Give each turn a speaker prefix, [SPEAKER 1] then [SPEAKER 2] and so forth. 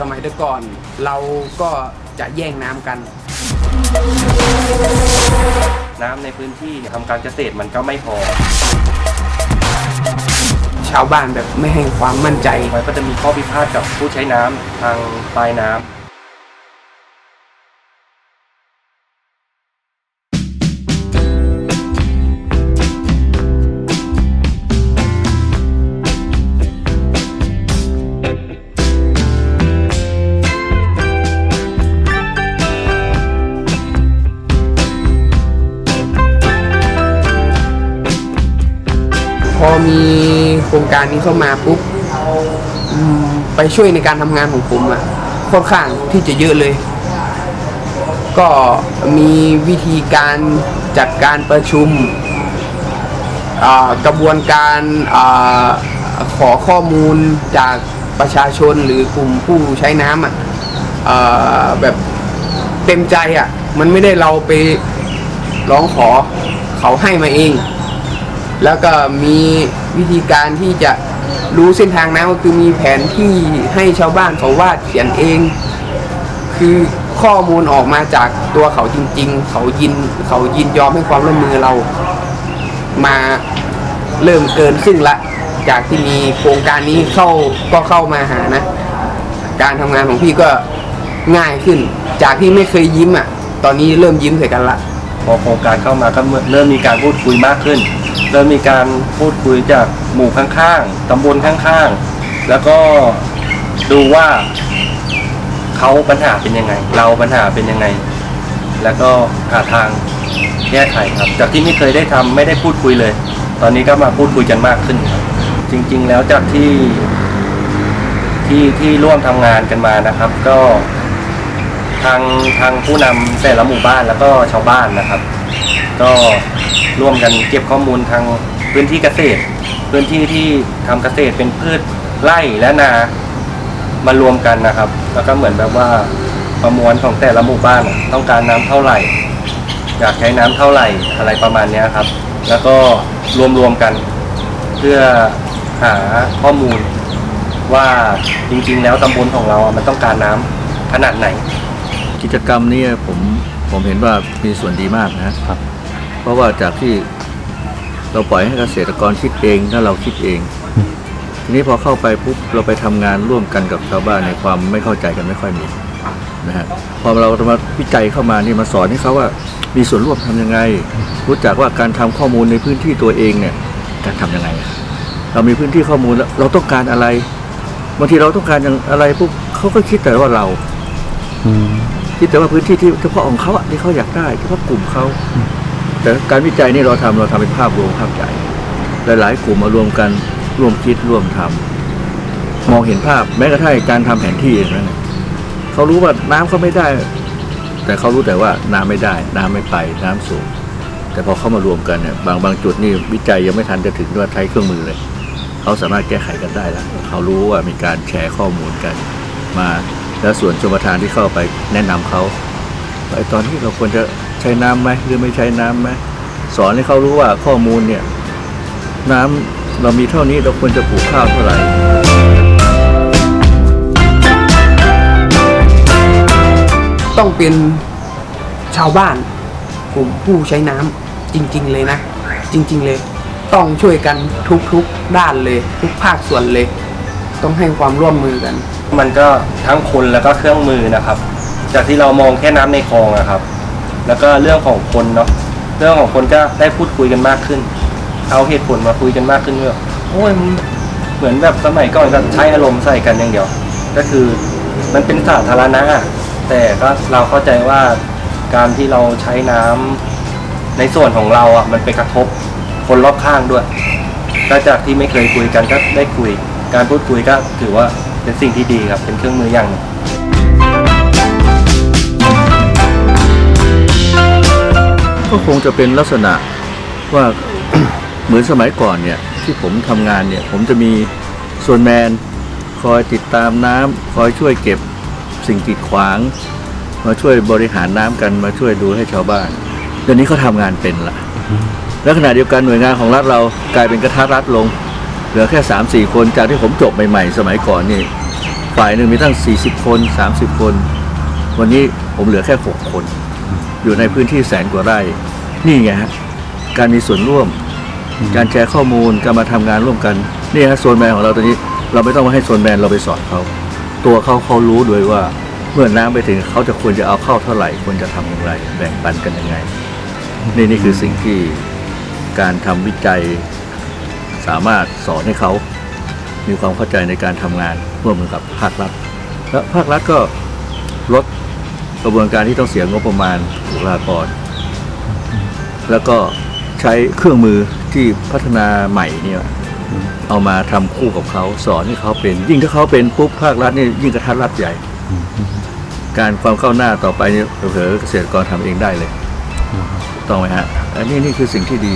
[SPEAKER 1] สมัยแต่ก่อน เราก็จะแย่งน้ำกัน
[SPEAKER 2] น้ำในพื้นที่เนี่ยทำการเกษตรมันก็ไม่พอ
[SPEAKER 1] ชาวบ้านแบบไม่ให้ความมั่นใจ
[SPEAKER 2] มันก็จะมีข้อพิพาทกับผู้ใช้น้ำทางปลายน้ำ
[SPEAKER 1] พอมีโครงการนี้เข้ามาปุ๊บไปช่วยในการทำงานของผมอะค่อนข้างที่จะเยอะเลย ก็มีวิธีการจัดการประชุมกระบวนการอขอข้อมูลจากประชาชนหรือกลุ่มผู้ใช้น้ำอะอ่าแบบเต็มใจอะ มันไม่ได้เราไปร้องขอเขาให้มาเอง แล้วก็มีวิธีการที่จะรู้เส้นทางน้ำก็คือมีแผนที่ให้ชาวบ้านเขาวาดเขียนเอง คือข้อมูลออกมาจากตัวเขาจริง ๆ เขายินเขายินยอมให้ความร่วมมือเรามาเริ่มเกินครึ่งละ จากที่มีโครงการนี้เข้าก็เข้ามาหานะ การทำงานของพี่ก็ง่ายขึ้น จากที่ไม่เคยยิ้มอะ ตอนนี้เริ่มยิ้มใส่กันละ
[SPEAKER 2] พอโครงการเข้ามาก็เริ่มมีการพูดคุยมากขึ้น เริ่มมีการพูดคุยจากหมู่ข้างๆตำบลข้างๆ แล้วก็ดูว่าเขาปัญหาเป็นยังไง เราปัญหาเป็นยังไง แล้วก็หาทางแก้ไขครับ จากที่ไม่เคยได้ทำไม่ได้พูดคุยเลย ตอนนี้ก็มาพูดคุยกันมากขึ้นครับ จริง ๆ แล้วจากที่ที่ที่ร่วมทำงานกันมานะครับ ก็ทางทางผู้นำแต่ละหมู่บ้านแล้วก็ชาวบ้านนะครับ ก็ร่วมกันเก็บข้อมูลทางพื้นที่เกษตร พื้นที่ที่ทำเกษตรเป็นพืชไร่และนามารวมกันนะครับ แล้วก็เหมือนแบบว่าประมวลของแต่ละหมู่บ้านอะต้องการน้ำเท่าไหร่ อยากใช้น้ำเท่าไหร่อะไรประมาณเนี้ยครับ แล้วก็รวมรวมๆกัน เพื่อหาข้อมูลว่าจริงๆ แล้วตำบลของเราอะมันต้องการน้ำขนาดไหน
[SPEAKER 3] กิจกรรมนี้ผมผมเห็นว่ามีส่วนดีมากนะครับเพ ราะว่าจากที่เราปล่อยให้เกษตรกรคิดเองถ้าเราคิดเอง ทีนี้พอเข้าไปปุ๊บเราไปทำงานร่วมกันกับชาวบ้านในความไม่เข้าใจกันไม่ค่อยมีนะฮะพอเรามาวิจัยเข้ามานี่มาสอนให้เขาว่ามีส่วนร่วมทำยังไง รู้จักว่าการทำข้อมูลในพื้นที่ตัวเองเนี่ยการทำยังไง เรามีพื้นที่ข้อมูลแล้วเราต้องการอะไรบางทีเราต้องการอย่างอะไรปุ๊บเขาก็คิดแต่ว่าเราคิดแต่ว่าพื้นที่ที่เฉพาะของเขาอะที่เขาอยากได้เฉพาะกลุ่มเขา แต่การวิจัยนี่เราทำเราทำเป็นภาพรวมภาพใหญ่หลายๆกลุ่มมารวมกันร่วมคิดร่วมทำมองเห็นภาพแม้กระทั่งการทำแผนที่เองนะเขารู้ว่าน้ำเขาไม่ได้ แต่เขารู้แต่ว่าน้ำไม่ได้ น้ำไม่ไปน้ำสูง แต่พอเขามารวมกันเนี่ยบางบางจุดนี่วิจัยยังไม่ทันจะถึงว่าใช้เครื่องมือเลยเขาสามารถแก้ไขกันได้แล้วเขารู้ว่ามีการแชร์ข้อมูลกันมาแล้วส่วนชมประทานที่เข้าไปแนะนำเขาไอตอนที่เราควรจะ ช้น้ำไหมหรือไม่ใช้น้ำไหมสอนให้เขารู้ว่าข้อมูลเนี่ย น้ำเรามีเท่านี้เราควรจะปลูกข้าวเท่าไหร่
[SPEAKER 1] ต้องเป็นชาวบ้านกลุ่มผู้ใช้น้ำจริง ๆ เลยนะ จริง ๆ เลย ต้องช่วยกันทุกๆด้านเลย ทุกภาคส่วนเลย ต้องให้ความร่วมมือกัน
[SPEAKER 2] มันก็ทั้งคนแล้วก็เครื่องมือนะครับ จากที่เรามองแค่น้ำในคลองอะครับ แล้วก็เรื่องของคนเนาะเรื่องของคนก็ได้พูดคุยกันมากขึ้น เอาเหตุผลมาคุยกันมากขึ้นว่าโอ้ยมันเหมือนแบบสมัยก่อนก็ใช้อารมณ์ใส่กันอย่างเดียว ก็คือมันเป็นสาธารณะแต่ก็เราเข้าใจว่าการที่เราใช้น้ำในส่วนของเราอะมันไปกระทบคนรอบข้างด้วยก็จากที่ไม่เคยคุยกันก็ได้คุย การพูดคุยก็ถือว่าเป็นสิ่งที่ดีครับเป็นเครื่องมืออย่างหนึ่ง
[SPEAKER 3] คงจะเป็นลักษณะว่าเหมือนสมัยก่อนเนี่ยที่ผมทำงานเนี่ยผมจะมีส่วนแมนคอยติดตามน้ำคอยช่วยเก็บสิ่งกีดขวาง มาช่วยบริหารน้ำกันมาช่วยดูให้ชาวบ้านเดี๋ยวนี้เขาทำงานเป็นละและขณะเดียวกันหน่วยงานของรัฐเรากลายเป็นกระทะรัฐลง เหลือแค่สามสี่คนจากที่ผมจบใหม่ๆ สมัยก่อนนี่ฝ่ายหนึ่งมีตั้ง 40 คน 30 คน วันนี้ผมเหลือแค่ 6 คน อยู่ในพื้นที่แสนกว่าไร่ นี่ไงฮะการมีส่วนร่วม การแชร์ข้อมูลการมาทำงานร่วมกันนี่ฮะโซนแมนของเราตอนนี้ เราไม่ต้องมาให้โซนแมนเราไปสอนเขาตัวเขาเขารู้ด้วยว่า เมื่อน้ำไปถึงเขาจะควรจะเอาเข้าเท่าไหร่ควรจะทำอย่างไร แบ่งปันกันยังไง นี่นี่คือสิ่งที่การทำวิจัยสามารถสอนให้เขามีความเข้าใจในการทำงานร่วมมือกับภาครัฐ และภาครัฐก็ลดกระบวนการที่ต้องเสียงบประมาณบุคลากร แล้วก็ใช้เครื่องมือที่พัฒนาใหม่เนี่ยเอามาทำคู่กับเขาสอนให้เขาเป็น ยิ่งถ้าเขาเป็นปุ๊บภาครัฐนี่ยิ่งกระทัดรัดใหญ่ การความก้าวหน้าต่อไปนี่เผลอเกษตรกรทำเองได้เลย ต้องไหมฮะ อันนี้นี่คือสิ่งที่ดี